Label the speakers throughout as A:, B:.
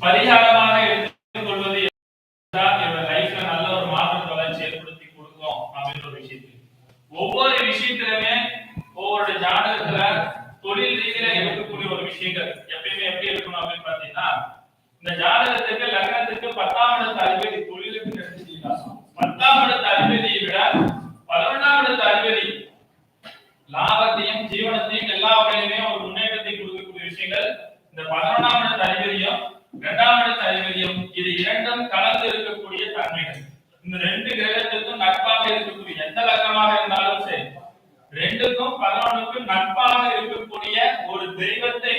A: 快点下来吧！那个 தெய்வத்தை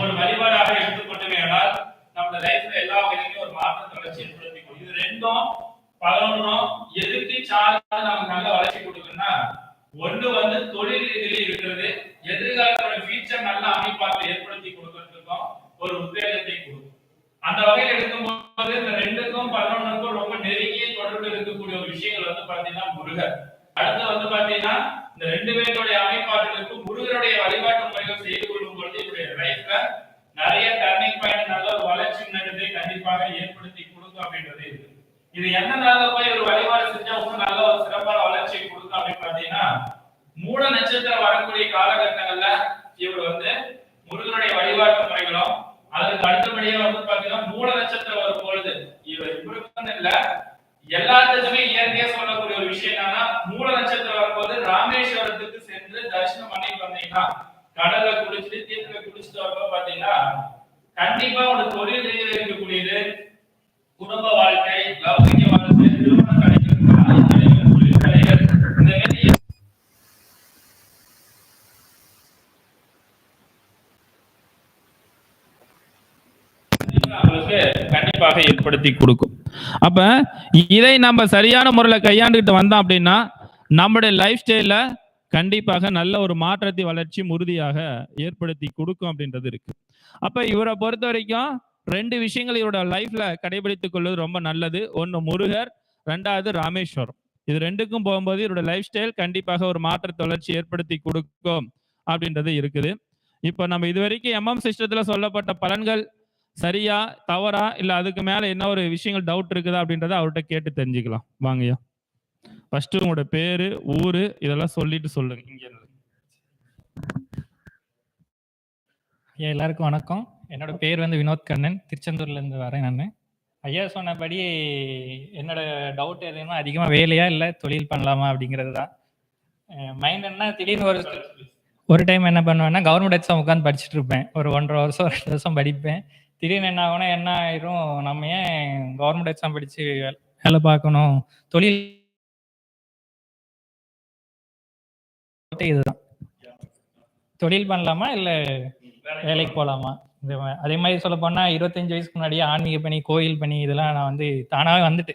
A: ஒரு வழிபாடாக எடுத்துக்கொண்டுமேனால் நம்ம லைஃப்ல எல்லா வகையிலுமே ஒரு மாற்றத்தை வளர்ச்சி ஏற்படுத்தி இது ரெண்டும் பதினொன்றும் எதுக்கு சார்ந்து நமக்கு நல்ல வளர்ச்சி கொடுக்குன்னா ஒண்ணு வந்து தொழில் ரீதியிலே இருக்கிறது எதிர்காலத்தோட ஃபியூச்சர் நல்ல அமைப்பாக ஏற்படுத்தி கொடுக்கறதுக்கும் ஒரு உத்வேகத்தை கொடுக்கும். அந்த வகையில் எடுக்கும்போது இந்த ரெண்டுக்கும் பதினொன்றுக்கும் ரொம்ப நெருங்கிய தொடர்பு இருக்கக்கூடிய ஒரு விஷயங்கள் வந்து பாத்தீங்கன்னா முருகர். மூல நட்சத்திரம் வரக்கூடிய காலகட்டங்கள்ல இவர் வந்து முருகனுடைய வழிபாட்டு முறைகளும் அதுக்கு அடுத்தபடியா வந்து பாத்தீங்கன்னா மூல நட்சத்திரம் வரும் பொழுது இவர் இவருக்கு இல்ல எல்லாத்துக்குமே இயற்கையா சொல்லக்கூடிய ஒரு விஷயம் என்னன்னா மூல நட்சத்திரம் வரும்போது ராமேஸ்வரத்துக்கு சென்று தரிசனம் பண்ணிட்டு வந்தீங்கன்னா கடல்ல குடிச்சிட்டு தீர்த்துல குடிச்சிட்டு வரும்போது பாத்தீங்கன்னா கண்டிப்பா ஒரு தொழில் ரீதியில் இருக்கக்கூடியது குடும்ப வாழ்க்கை லௌகிக வாழ்க்கை திருமண கலைகள் கலை கலைகள் தொழில் கலைகள் இந்த மாதிரி நம்மளுக்கு கண்டிப்பாக ஏற்படுத்தி கொடுக்கும். அப்ப இதை நம்ம சரியான முறையில் கையாண்டுகிட்டு வந்தோம் அப்படின்னா நம்முடைய லைஃப் ஸ்டைல கண்டிப்பாக நல்ல ஒரு மாற்றத்தை வளர்ச்சி உறுதியாக ஏற்படுத்தி கொடுக்கும் அப்படின்றது இருக்கு. அப்ப இவரை பொறுத்த வரைக்கும் ரெண்டு விஷயங்கள் இவரோட லைஃப்ல கடைபிடித்துக் கொள்வது ரொம்ப நல்லது. ஒன்று முருகர் ரெண்டாவது ராமேஸ்வரம். இது ரெண்டுக்கும் போகும்போது இவரோட லைஃப் ஸ்டைல் கண்டிப்பாக ஒரு மாற்றத்தை வளர்ச்சி ஏற்படுத்தி கொடுக்கும் அப்படின்றது இருக்குது. இப்போ நம்ம இது வரைக்கும் எம்எம் சிஸ்டத்துல சொல்லப்பட்ட பலன்கள் சரியா தவறா இல்ல அதுக்கு மேல என்ன ஒரு விஷயங்கள் டவுட் இருக்குதா அப்படின்றத அவர்கிட்ட கேட்டு தெரிஞ்சுக்கலாம். வாங்கய்யா. ஃபர்ஸ்ட் உங்களோட பேரு ஊரு இதெல்லாம் சொல்லிட்டு சொல்லுங்க. இங்க
B: ஐயா எல்லாருக்கும் வணக்கம். என்னோட பேர் வந்து வினோத் கண்ணன். திருச்செந்தூர்லேருந்து வரேன் நான். ஐயா சொன்னபடி என்னோட டவுட் எதுனா அதிகமாக வேலையா இல்லை தொழில் பண்ணலாமா அப்படிங்கிறது தான் மைண்ட் என்ன திடீர்னு ஒரு ஒரு டைம் என்ன பண்ணுவேன்னா கவர்மெண்ட் எக்ஸாம் உட்காந்து படிச்சுட்டு இருப்பேன். ஒரு ஒன்றரை வருஷம் ரெண்டு வருஷம் படிப்பேன். திடீர்னு என்ன ஆகும்னா என்ன ஆயிரும்? நம்ம ஏன் கவர்மெண்ட் எக்ஸாம் படித்து வேலை பார்க்கணும்? தொழில் இதுதான். தொழில் பண்ணலாமா? இல்லை வேலைக்கு போகலாமா இந்த அதே மாதிரி சொல்ல போனா இருபத்தஞ்சு வயசுக்கு முன்னாடியே ஆன்மீக பணி கோயில் பணி இதெல்லாம் நான் வந்து தானாகவே வந்துட்டு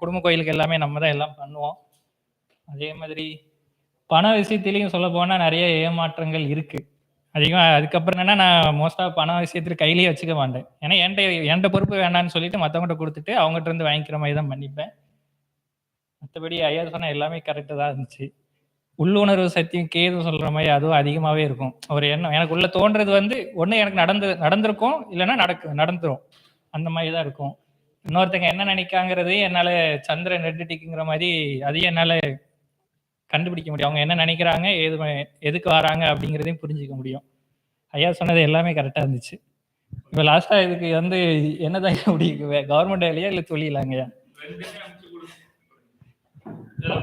B: குடும்ப கோயிலுக்கு எல்லாமே நம்ம தான் எல்லாம் பண்ணுவோம். அதே மாதிரி பண விஷயத்திலையும் சொல்ல போனா நிறைய ஏமாற்றங்கள் இருக்கு. அதிகமாக அதுக்கப்புறம் என்னன்னா நான் மோஸ்ட்டாக பணம் விஷயத்துல கையிலேயே வச்சுக்க மாட்டேன். ஏன்னா என்கிட்ட என்கிட்ட பொறுப்பு வேண்டான்னு சொல்லிட்டு மற்றவங்கள்ட்ட கொடுத்துட்டு அவங்ககிட்ட இருந்து வாங்கிக்கிற மாதிரி தான் பண்ணிப்பேன். மற்றபடி ஐயா சொன்ன எல்லாமே கரெக்டாக தான் இருந்துச்சு. உள்ளுணர்வு சத்தியம் கேது சொல்ற மாதிரி அதுவும் அதிகமாகவே இருக்கும். ஒரு எண்ணம். எனக்கு உள்ள தோன்றது வந்து ஒன்று எனக்கு நடந்து நடந்திருக்கும் இல்லைன்னா நடக்கு நடந்துரும். அந்த மாதிரி தான் இருக்கும். இன்னொருத்தங்க என்ன நினைக்காங்கிறது என்னால் சந்திரன் ரெட்டு டிக்குங்கிற மாதிரி அதையும் என்னால் கண்டுபிடிக்க முடியும். அவங்க என்ன நினைக்கிறாங்க எது எதுக்கு வராங்க அப்படிங்கிறதையும் புரிஞ்சுக்க முடியும். ஐயா சொன்னது எல்லாமே கரெக்டா இருந்துச்சு. இப்போ லாஸ்டா இதுக்கு வந்து என்னதான் முடியும்? கவர்மெண்ட் வேலையா இல்லை தொழிலாங்கய்யா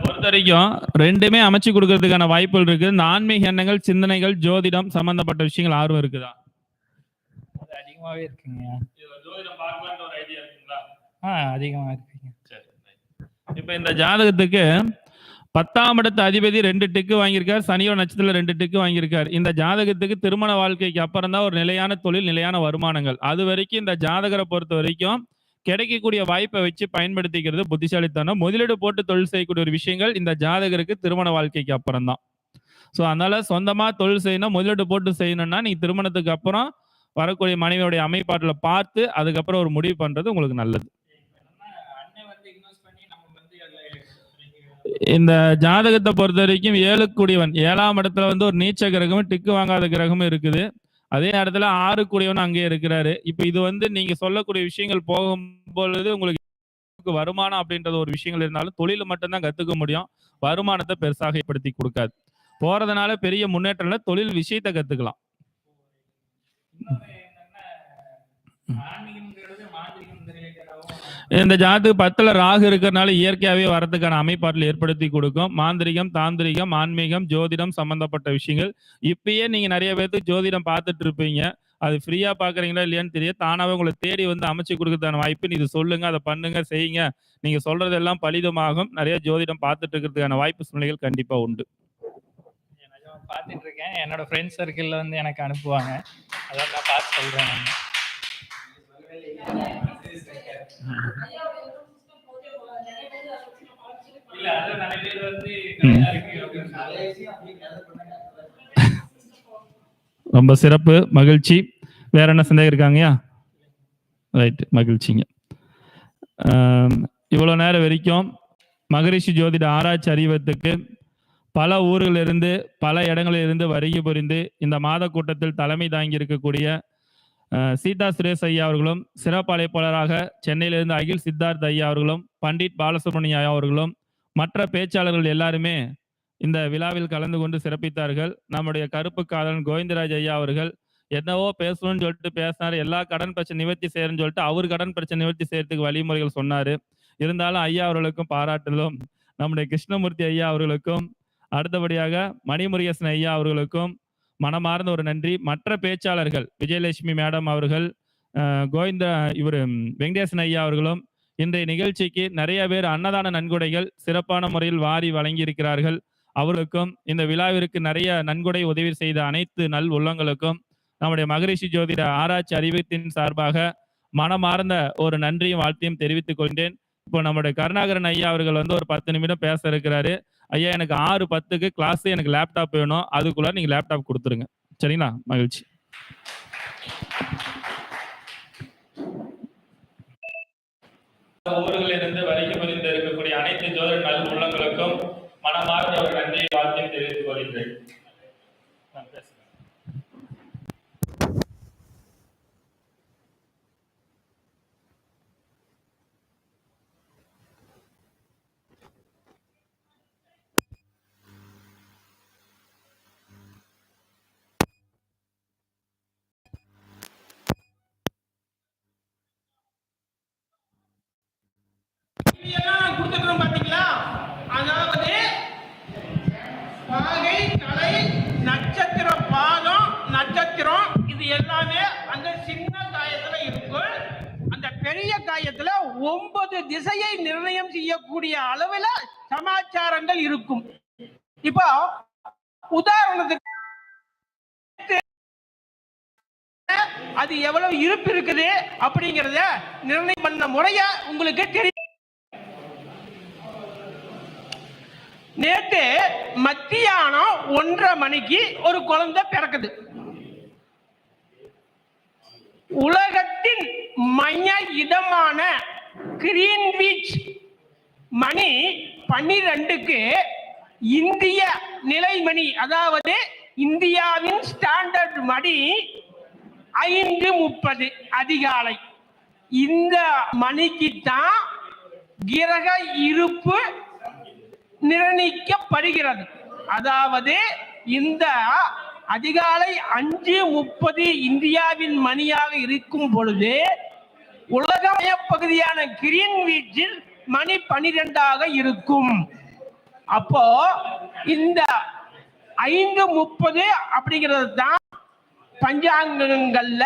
A: பொறுத்த வரைக்கும் ரெண்டுமே அமைச்சு கொடுக்கறதுக்கான வாய்ப்புகள் இருக்கு. இந்த ஆன்மீக எண்ணங்கள் சிந்தனைகள் ஜோதிடம் சம்பந்தப்பட்ட விஷயங்கள் ஆர்வம் இருக்குதா?
B: அது
A: ஐடியா இருக்குங்களா?
B: ஆ அதிகமா இருக்குங்க.
A: இப்ப இந்த ஜாதகத்துக்கு பத்தாம் இடத்து அதிபதி ரெண்டு டிக்கு வாங்கியிருக்கார். சனியோட நட்சத்திரத்துல ரெண்டு டிக்கு வாங்கியிருக்கார். இந்த ஜாதகத்துக்கு திருமண வாழ்க்கைக்கு அப்புறம் தான் ஒரு நிலையான தொழில் நிலையான வருமானங்கள். அது வரைக்கும் இந்த ஜாதகரை பொறுத்த வரைக்கும் கிடைக்கக்கூடிய வாய்ப்பை வச்சு பயன்படுத்திக்கிறது புத்திசாலித்தனம். முதலீடு போட்டு தொழில் செய்யக்கூடிய ஒரு விஷயங்கள் இந்த ஜாதகருக்கு திருமண வாழ்க்கைக்கு அப்புறம் தான். ஸோ அதனால சொந்தமா தொழில் செய்யணும் முதலீடு போட்டு செய்யணும்னா நீ திருமணத்துக்கு அப்புறம் வரக்கூடிய மனைவியோடைய அமைப்பாட்டில் பார்த்து அதுக்கப்புறம் ஒரு முடிவு பண்ணுறது உங்களுக்கு நல்லது
B: அண்ணன் வந்து இன்வெஸ்ட் பண்ணி நம்ம வந்து அதுல
A: இந்த ஜாதகத்தை பொறுத்த வரைக்கும் ஏழுக்குடியவன். ஏழாம் இடத்துல வந்து ஒரு நீச்ச கிரகமும் டிக்கு வாங்காத கிரகமும் இருக்குது. அதே நேரத்துல ஆறு கூடியவனும் அங்கேயே இருக்கிறாரு. இப்ப இது வந்து நீங்க சொல்லக்கூடிய விஷயங்கள் போகும் பொழுது உங்களுக்கு வருமானம் அப்படின்றது ஒரு விஷயங்கள் இருந்தாலும் தொழில மட்டும்தான் கத்துக்க முடியும். வருமானத்தை பெருசாக ஏற்படுத்தி கொடுக்காது. போறதுனால பெரிய முன்னேற்றம் இல்ல தொழில் விஷயத்தை கத்துக்கலாம்
B: இன்னொன்னு என்னன்னா, ஆன்மீகம்ங்கிறது மாந்திரிகம் ரிலேட்டடாகவும்
A: இந்த ஜாதத்துக்கு பத்துல ராகு இருக்கிறனால இயற்கையாவே வரதுக்கான அமைப்பாட்டில் ஏற்படுத்தி கொடுக்கும். மாந்திரிகம் தாந்திரிகம் ஆன்மீகம் ஜோதிடம் சம்பந்தப்பட்ட விஷயங்கள். இப்பயே நீங்க நிறைய பேர்த்துக்கு ஜோதிடம் பார்த்துட்டு இருப்பீங்க. அது ஃப்ரீயா பாக்குறீங்களா இல்லையான்னு தெரிய தானாவே உங்களை தேடி வந்து அமைச்சு கொடுக்கறதான வாய்ப்பு இது சொல்லுங்க அதை பண்ணுங்க செய்யுங்க. நீங்க சொல்றதெல்லாம் பலிதமாகும். நிறைய ஜோதிடம் பார்த்துட்டு இருக்கிறதுக்கான வாய்ப்பு சூழ்நிலைகள் கண்டிப்பா உண்டு.
B: பார்த்துட்டு இருக்கேன் என்னோட ஃப்ரெண்ட்ஸ் சர்க்கிள்ல வந்து எனக்கு அனுப்புவாங்க. அதான் நான் பார்த்து சொல்றேன்.
A: ரொம்ப சிறப்பு மகிழ்ச்சி. வேற என்ன சந்தேகம் இருக்காங்கயா? ரைட் மகிழ்ச்சிங்க. ஆம், இவ்வளவு நேரம் வரைக்கும் மகரிஷி ஜோதிட ஆராய்ச்சி அறிவத்துக்கு பல ஊர்களிலிருந்து பல இடங்களிலிருந்து வருகை புரிந்து இந்த மாத கூட்டத்தில் தலைமை தாங்கி இருக்கக்கூடிய சீதா சுரேஷ் ஐயா அவர்களும் சிறப்பு அழைப்பாளராக சென்னையிலிருந்து அகில் சித்தார்த் ஐயா அவர்களும் பண்டிட் பாலசுப்ரமணிய ஐயா அவர்களும் மற்ற பேச்சாளர்கள் எல்லாருமே இந்த விழாவில் கலந்து கொண்டு சிறப்பித்தார்கள். நம்முடைய கருப்பு காதலன் கோவிந்தராஜ் ஐயா அவர்கள் என்னவோ பேசணும்னு சொல்லிட்டு பேசினார். எல்லா கடன் பிரச்சனை நிவர்த்தி செய்யறேன்னு சொல்லிட்டு அவர் கடன் பிரச்சனை நிவர்த்தி செய்யறதுக்கு வழிமுறைகள் சொன்னாரு. இருந்தாலும் ஐயா அவர்களுக்கும் பாராட்டுதலும் நம்முடைய கிருஷ்ணமூர்த்தி ஐயா அவர்களுக்கும் அடுத்தபடியாக மணிமுருகேசன் ஐயா அவர்களுக்கும் மனமார்ந்த ஒரு நன்றி. மற்ற பேச்சாளர்கள் விஜயலட்சுமி மேடம் அவர்கள் கோவிந்த இவர் வெங்கடேசன் ஐயா அவர்களும் இன்றைய நிகழ்ச்சிக்கு நிறைய பேர் அன்னதான நன்கொடைகள் சிறப்பான முறையில் வாரி வழங்கியிருக்கிறார்கள். அவர்களுக்கும் இந்த விழாவிற்கு நிறைய நன்கொடை உதவி செய்த அனைத்து நல் உள்ளங்களுக்கும் நம்முடைய மகரிஷி ஜோதிட ஆராய்ச்சி அறிவித்தின் சார்பாக மனமார்ந்த ஒரு நன்றியும் வாழ்த்தையும் தெரிவித்துக் கொண்டேன் இப்போ நம்முடைய கருணாகரன் ஐயா அவர்கள் வந்து ஒரு பத்து நிமிடம் பேச இருக்கிறாரு. ஐயா எனக்கு ஆறு பத்துக்கு கிளாஸ் எனக்கு லேப்டாப் வேணும். அதுக்குள்ள நீங்க லேப்டாப் கொடுத்துருங்க. சரிங்களா? மகிழ்ச்சி.
C: ஊர்களில் இருந்து வருகை புரிந்து இருக்கக்கூடிய அனைத்து ஜோதிட நல் உள்ளங்களுக்கும் மனமார்ந்த ஒரு நன்றியை வாழ்த்து தெரிவித்துக் கொள்கிறேன்
D: அது எவ்வளவு இருப்பு இருக்குது அப்படிங்கறத நிர்ணயம் பண்ண முறைய உங்களுக்கு தெரியும். நேற்று மத்தியானம் ஒன்றரை மணிக்கு ஒரு குழந்தை பிறக்குது. உலகத்தின் மைய இடமான கிரீன்விச் மணி பன்னிரெண்டுக்கு இந்திய நிலைமணி அதாவது இந்தியாவின் ஸ்டாண்டர்ட் மணி ஐந்து முப்பது அதிகாலை. இந்த மணிக்கு தான் கிரக இருப்பு நிர்ணயிக்கப்படுகிறது அதாவது இந்த அதிகாலை அஞ்சு முப்பது இந்தியாவின் மணியாக இருக்கும் பொழுது உலகாயப் பகுதியான கிரீன் வீச்சில் மணி பனிரெண்டாக இருக்கும். அப்போ இந்த ஐந்து முப்பது அப்படிங்கிறது தான் பஞ்சாங்கங்கள்ல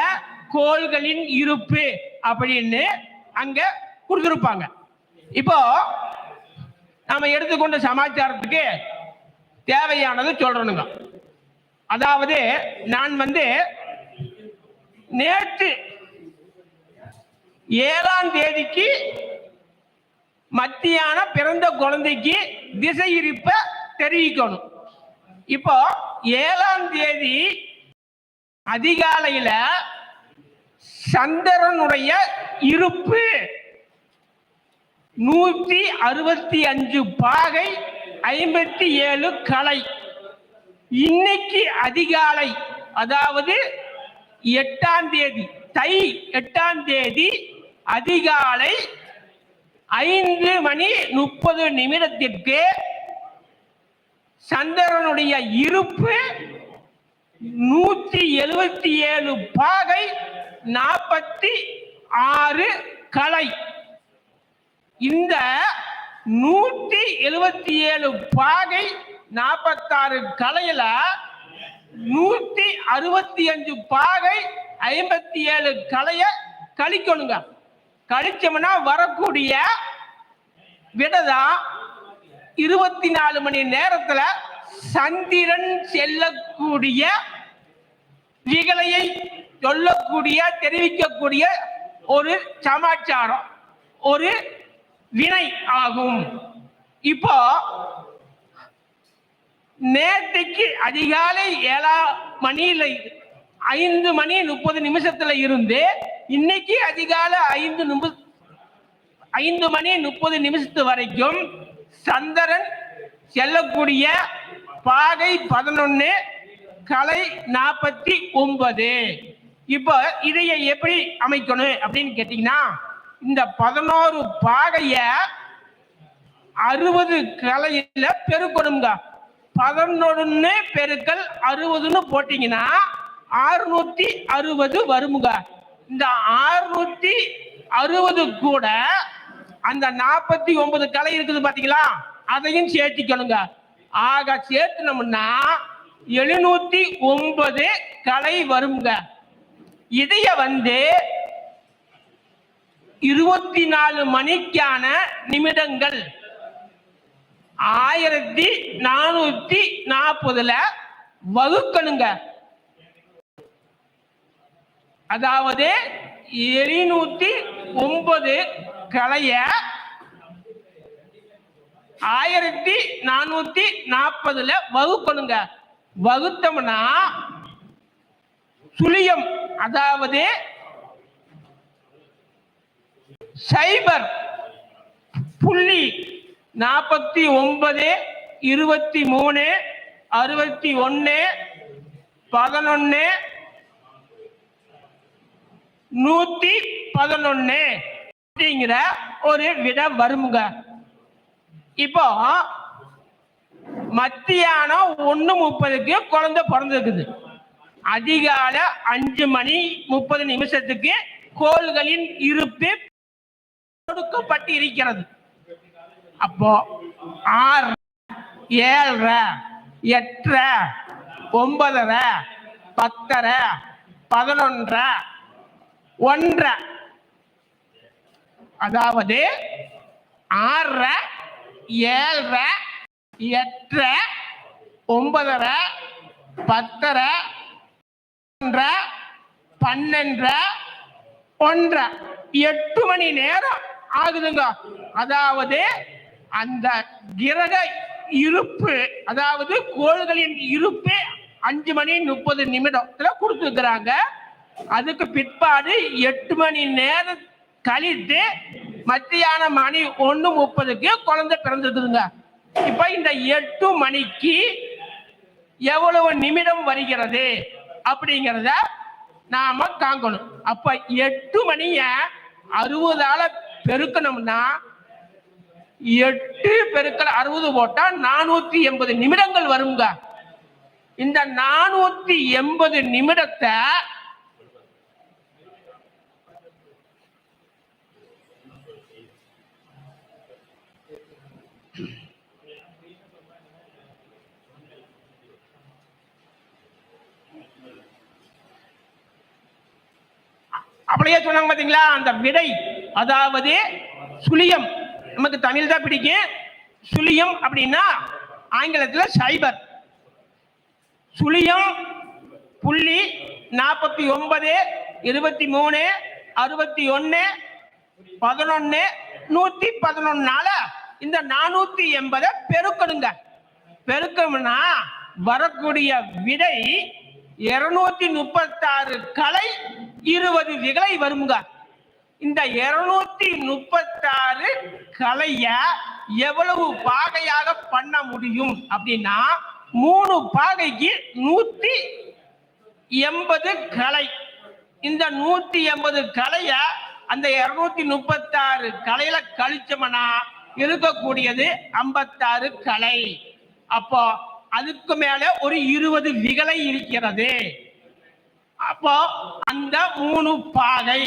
D: கோள்களின் இருப்பு அப்படின்னு அங்க கொடுத்துருப்பாங்க. இப்போ நாம எடுத்துக்கொண்ட சமாச்சாரத்துக்கு தேவையானது சொல்றணுங்க அதாவது நான் வந்து நேற்று ஏழாம் தேதிக்கு மத்தியான பிறந்த குழந்தைக்கு திசை இருப்ப தெரிவிக்கணும். இப்போ ஏழாம் தேதி அதிகாலையில சந்திரனுடைய இருப்பு. நூற்றி அறுபத்தி அஞ்சு பாகை ஐம்பத்தி ஏழு கலை. இன்னைக்கு அதிகாலை அதாவது எட்டாம் தேதி தை எட்டாம் தேதி அதிகாலை ஐந்து மணி முப்பது நிமிடத்திற்கு சந்திரனுடைய இருப்பு நூத்தி எழுபத்தி ஏழு பாகை நாற்பத்தி ஆறு கலை. இந்த நூத்தி எழுபத்தி ஏழு பாகை நாற்பத்தாறு கலையில நூத்தி அறுபத்தி அஞ்சு பாகை ஐம்பத்தி ஏழு கலைய கழிக்கணுங்க. கழிச்சோம்னா வரக்கூடிய விடதான் இருபத்தி நாலு மணி நேரத்துல சந்திரன் செல்லக்கூடிய விகலையை சொல்லக்கூடிய தெரிவிக்கக்கூடிய ஒரு சமாச்சாரம் ஒரு வினை ஆகும். இப்போ நேற்றைக்கு அதிகாலை ஏழா மணியில ஐந்து மணி முப்பது நிமிஷத்துல இருந்து இன்னைக்கு அதிகாலை ஐந்து நிமி ஐந்து மணி முப்பது நிமிஷத்து வரைக்கும் சந்திரன் செல்லக்கூடிய பாகை பதினொன்னு கலை நாற்பத்தி ஒன்பது இப்போ இதைய எப்படி அமைக்கணும் அப்படின்னு கேட்டீங்கன்னா இந்த பதினோரு பாகைய அறுபது கலையில பெருக்கணுங்க பதினொன்னு பெருக்கல் அறுபதுன்னு போட்டீங்கன்னா அறுநூத்தி அறுபது வருமுங்க. இந்த அறுநூத்தி அறுபது கூட அந்த நாற்பத்தி ஒன்பது கலை இருக்குது பாத்தீங்களா? அதையும் சேர்த்திக்கணுங்க. ஆக சேர்த்துனோம்னா எழுநூத்தி ஒன்பது கலை வருங்க. இதைய வந்து இருபத்தி நாலு மணிக்கான நிமிடங்கள். ஆயிரத்தி நானூத்தி நாற்பதுல வகுக்கணுங்க. அதாவது எழுநூத்தி ஒன்பது கலைய ஆயிரத்தி நானூத்தி நாற்பதுல வகுக்கணுங்க. வகுத்தோம்னா சுழியம் அதாவது சைபர் புள்ளி நாற்பத்தி ஒன்பது இருபத்தி மூணு அறுபத்தி ஒன்று பதினொன்று நூத்தி பதினொன்று அப்படிங்கிற ஒரு விட வருமுங்க. இப்போ மத்தியானம் ஒன்று முப்பதுக்கு குழந்தை பிறந்திருக்குது. அதிகால அஞ்சு மணி முப்பது நிமிஷத்துக்கு கோள்களின் இருப்பு கொடுக்கப்பட்டு இருக்கிறது. அப்போ ஆறு ஏழரை எட்டரை ஒன்பதரை பத்தரை பதினொன்றரை ஒன்றரை. அதாவது ஆறரை ஏழரை எட்டரை ஒன்பதரை பத்தரை ஒன்றரை பன்னெண்டரை ஒன்றரை. எட்டு மணி நேரம் ஆகுதுங்க. அதாவது அந்த கிரக இருப்பு அதாவது கோள்களின் இருப்பு அஞ்சு மணி முப்பது நிமிடத்துல கொடுத்துருக்குறாங்க. அதுக்கு பிற்பாடு எட்டு மணி நேரம் கழித்து மத்தியான மணி ஒன்று முப்பதுக்கு குழந்தை பிறந்திருக்குதுங்க. இப்ப இந்த எட்டு மணிக்கு எவ்வளவு நிமிடம் வருகிறது அப்படிங்கிறத நாம தாங்கணும் அப்ப எட்டு மணிய அறுபதால பெருக்கணும்னா எட்டு பெருக்கல் அறுபது போட்டா நானூத்தி எண்பது நிமிடங்கள் வருங்க. இந்த நானூத்தி எண்பது நிமிடத்தை அப்படியே சொன்னாங்க பாத்தீங்களா? அந்த விடை அதாவது சுழியம். நமக்கு தமிழ் தான் பிடிக்கும். சுழியம் அப்படின்னா ஆங்கிலத்துல சைபர். சுழியம் புள்ளி நாற்பத்தி ஒன்பது இருபத்தி மூணு அறுபத்தி ஒன்னு பதினொன்னு நூத்தி பதினொன்னால இந்த நானூத்தி எண்பதை பெருக்கணுங்க. பெருக்கம்னா வரக்கூடிய விடை இருநூத்தி முப்பத்தாறு கலை இருபது விகளை வருங்க. இந்த இருநூத்தி முப்பத்தாறு கலைய எவ்வளவு பாகையாக பண்ண முடியும் அப்படின்னா மூணு பாகைக்கு நூத்தி எண்பது கலை. இந்த நூத்தி எண்பது கலைய அந்த இருநூத்தி முப்பத்தாறு கலையில கழிச்சோம்னா இருக்கக்கூடியது ஐம்பத்தாறு கலை. அப்போ அதுக்கு மேல ஒரு இருபது விகலை இருக்கிறது. அப்போ அந்த மூணு பாகை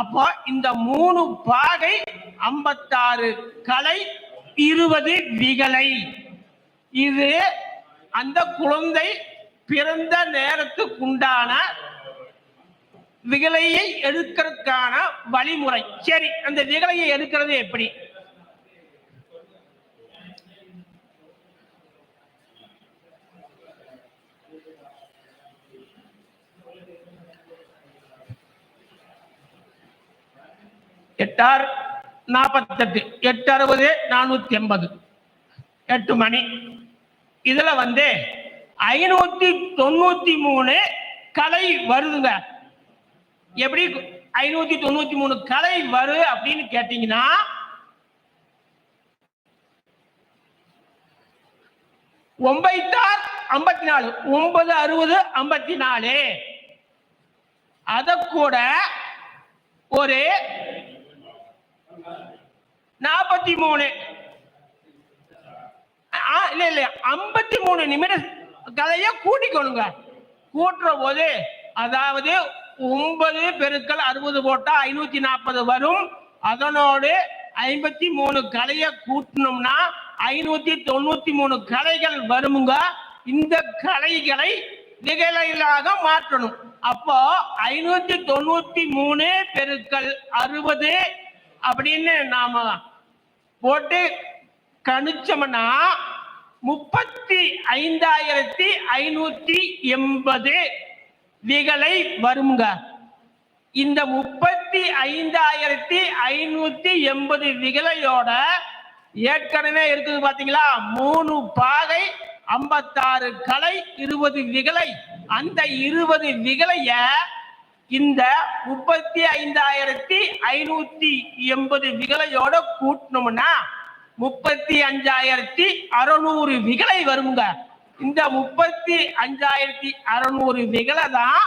D: அப்போ இந்த மூணு பாகை ஐம்பத்தாறு கலை இருபது விகலை. இது அந்த குழந்தை பிறந்த நேரத்துக்குண்டான விகலையை எடுக்கிறதுக்கான வழிமுறை. சரி அந்த விகலையை எடுக்கிறது எப்படி எட்டார் நாற்பத்தெட்டு எட்டு அறுபது நானூத்தி எண்பது. எட்டு மணி. இதுல வந்து ஐநூத்தி தொண்ணூத்தி மூணு கலை வருதுங்க. எப்படி ஐநூத்தி தொண்ணூத்தி மூணு கலை வரு அப்படின்னு கேட்டீங்கன்னா ஒன்பைத்தார் ஐம்பத்தி நாலு ஒன்பது அறுபது ஐம்பத்தி நாலு அத கூட ஒரு நாற்பத்தி மூணு. இல்ல இல்ல ஐம்பத்தி மூணு நிமிட கதைய கூட்டிக்கணுங்க கூட்டுற போது அதாவது ஒன்பது பெருக்கள் அறுபது போட்டா ஐநூத்தி நாற்பது வரும். அதனோடு ஐம்பத்தி மூணு கலைய கூட்டணும்னா ஐநூத்தி தொண்ணூத்தி மூணு கலைகள் வருமுங்க. இந்த கலைகளை நிகழைகளாக மாற்றணும். அப்போ ஐநூத்தி தொண்ணூத்தி மூணு பெருக்கள் அறுபது அப்படின்னு நாம போட்டு கணிச்சோம்னா முப்பத்தி ஐந்தாயிரத்தி ஐநூத்தி எண்பது விகளை வருங்க. இந்த முப்பத்தி ஐந்தாயிரத்தி ஐநூத்தி எண்பது விகலையோட ஏற்கனவே இருக்குது பாத்தீங்களா? மூணு பாகை ஐம்பத்தாறு கலை இருபது விகலை அந்த இருபது விகலைய இந்த முப்பத்தி ஐந்தாயிரத்தி ஐநூத்தி எண்பது விகலையோட கூட்டணும்னா முப்பத்தி அஞ்சாயிரத்தி அறுநூறு விகலை வருங்க. இந்த முப்பத்தி அஞ்சாயிரத்தி அறுநூறு விகலை தான்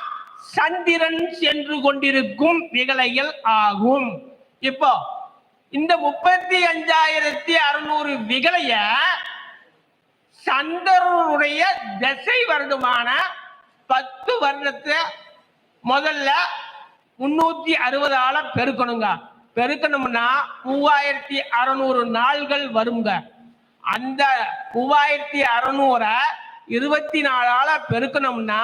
D: சந்திரன் சென்று கொண்டிருக்கும் விகலைகள் ஆகும். இப்போ இந்த முப்பத்தி அஞ்சாயிரத்தி அறுநூறு விகலைய சந்திரனுடைய திசை வருடமான பத்து வருடத்தை முதல்ல முன்னூத்தி அறுபது ஆளை பெருக்கணுங்க. பெருக்கணும்னா மூவாயிரத்தி அறுநூறு நாள்கள் வருங்க. அந்த மூவாயிரத்தி அறுநூறை இருபத்தி நாலால பெருக்கணும்னா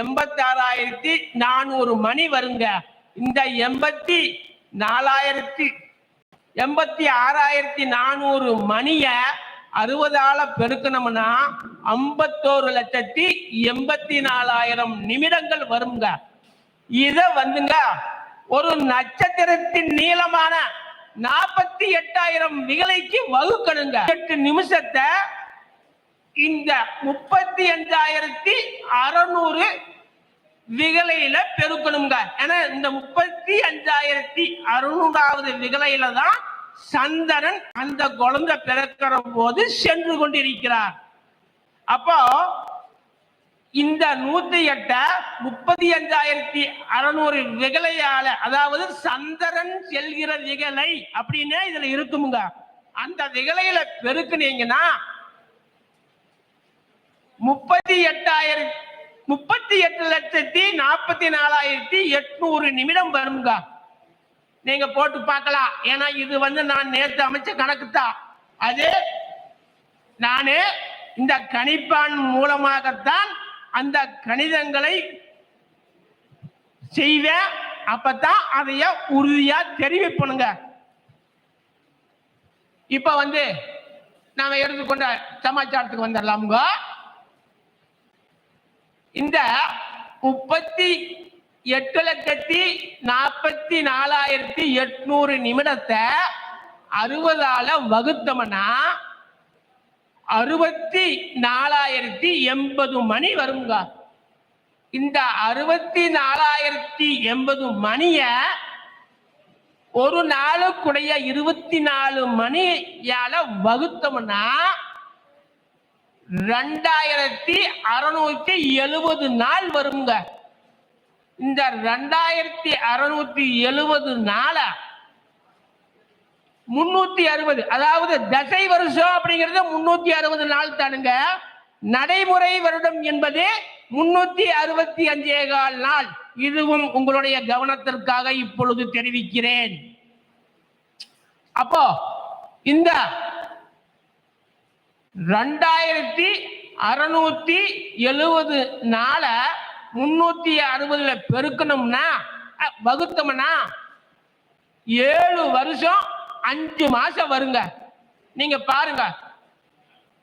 D: எண்பத்தி ஆறாயிரத்தி நானூறு மணி வருங்க. இந்த எண்பத்தி நாலாயிரத்தி எண்பத்தி ஆறாயிரத்தி நானூறு மணிய அறுபதால பெருக்கணும்னா ஐம்பத்தோரு லட்சத்தி எண்பத்தி நாலாயிரம் நிமிடங்கள் வருங்க. இத வந்துங்க ஒரு நட்சத்திரத்தின் நீளமான நாற்பத்தி எட்டாயிரம் விகலைக்கு வகுக்கணுங்க. எட்டு நிமிஷத்தை இந்த முப்பத்தி அஞ்சாயிரத்தி அறுநூறு விகலையில பெருக்கணுங்க. ஏன்னா இந்த முப்பத்தி அஞ்சாயிரத்தி அறுநூறாவது விகலையில தான் சந்தனன் அந்த குழந்தை பிறக்கிற போது சென்று கொண்டிருக்கிறார். அப்போ இந்த நூத்தி எட்ட முப்பத்தி அஞ்சாயிரத்தி அறுநூறு விகலையால அதாவது சந்திரன் செல்கிற விகலை அப்படின்னு இதுல இருக்குமுங்க. அந்த விகலையில பெருக்குனீங்கன்னா முப்பத்தி எட்டாயிரம் முப்பத்தி எட்டு லட்சத்தி நாற்பத்தி நாலாயிரத்தி எட்நூறு நிமிடம் வருங்க நீங்க போட்டு பார்க்கலாம். ஏன்னா இது வந்து நான் நேற்று அமைச்ச கணக்கு தான் அது நானே இந்த கணிப்பான் மூலமாகத்தான் அந்த கணிதங்களை செய்வேன் அப்பதான் அதைய உறுதியா தெரிவிப்பணுங்க. இப்ப வந்து நாம எடுத்துக்கொண்ட சமாச்சாரத்துக்கு வந்துடலாமுங்க இந்த முப்பத்தி எட்டு லட்சத்தி நாற்பத்தி நாலாயிரத்தி எட்நூறு நிமிடத்தை அறுபதால வகுத்தோம்னா அறுபத்தி நாலாயிரத்தி எண்பது மணி வருங்க இந்த அறுபத்தி நாலாயிரத்தி எண்பது மணிய ஒரு நாளுக்குடைய இருபத்தி நாலு மணியால வகுத்தோம்னா ரெண்டாயிரத்தி அறுநூத்தி எழுபது நாள் வருங்க இந்த ரெண்டாயிரத்தி அறுநூத்தி எழுபது நாளை முன்னூத்தி அறுபது. அதாவது தசை வருஷம் அப்படிங்கிறது முன்னூத்தி அறுபது நாள் தானுங்க. நடைமுறை வருடம் என்பது முன்னூத்தி அறுபத்தி அஞ்சே கால் நாள். இதுவும் உங்களுடைய கவனத்திற்காக இப்பொழுது தெரிவிக்கிறேன். அப்போ இந்த ரெண்டாயிரத்தி அறுநூத்தி எழுபது நாள முன்னூத்தி அறுபதுல பெருக்கணும்னா வகுத்தோம்னா ஏழு வருஷம் அஞ்சு மாசம் வருங்க. நீங்க பாருங்க.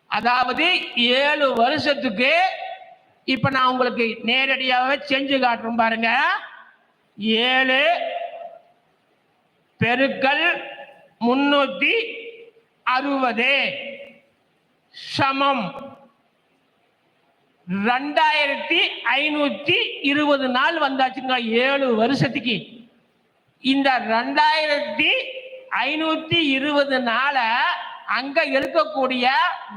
D: அதாவது ஏழு வருஷத்துக்கு இப்ப நான் உங்களுக்கு நேரடியாகவே செஞ்சு காட்டுறேன் பாருங்க. ஏழு பெருக்கல் முன்னூத்தி அறுபது. சமம். ரெண்டாயிரத்தி ஐநூத்தி இருபது நாள் வந்தாச்சுங்க. ஏழு வருஷத்துக்கு. இந்த ரெண்டாயிரத்தி ஐநூத்தி இருபது நாள அங்க இருக்கக்கூடிய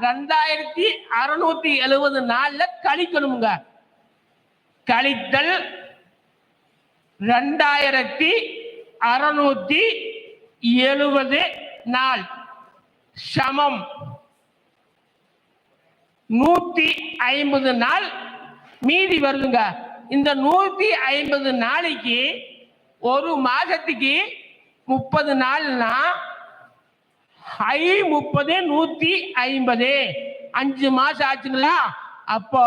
D: ரெண்டாயிரத்தி அறுநூத்தி எழுபது நாள்ல கழிக்கணுங்க கழித்தல் ரெண்டாயிரத்தி அறுநூத்தி எழுபது நாள். சமம். நூத்தி ஐம்பது நாள் மீதி வருதுங்க. இந்த நூத்தி ஐம்பது நாளைக்கு ஒரு மாசத்துக்கு முப்பது நாள்னா ஐ முப்பது நூத்தி ஐம்பது. அஞ்சு மாசம் ஆச்சுங்களா? அப்போ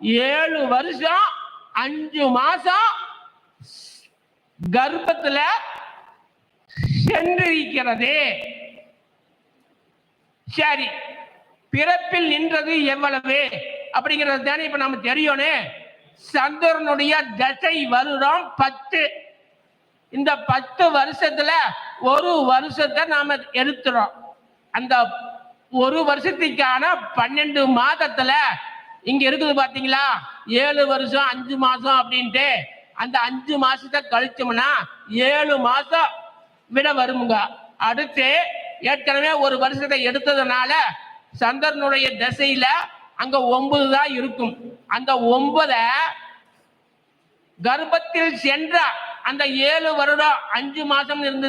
D: ஏழு வருஷம் அஞ்சு மாசம் கர்ப்பத்துல சென்றிருக்கிறது. சரி பிறப்பில் நின்றது எவ்வளவு? அப்படிங்கிறது தானே இப்ப நம்ம தெரியணும் சந்திரனுடைய தசை வருடம் பத்து. இந்த பத்து வருஷத்துல ஒரு வருஷத்தை நாம எடுத்துறோம். அந்த ஒரு வருஷத்துக்கான பன்னெண்டு மாதத்துல இங்க இருக்குது பாத்தீங்களா? ஏழு வருஷம் அஞ்சு மாசம் அப்படின்ட்டு அந்த அஞ்சு மாசத்தை கழிச்சோம்னா ஏழு மாசம் விட வருமுங்க. அடுத்து ஏற்கனவே ஒரு வருஷத்தை எடுத்ததுனால சந்திரனுடைய திசையில அங்க ஒன்பது தான் இருக்கும். அந்த ஒன்பத கர்ப்பத்தில் சென்ற அந்த ஏழு வருடம் அஞ்சு மாசம் இருந்து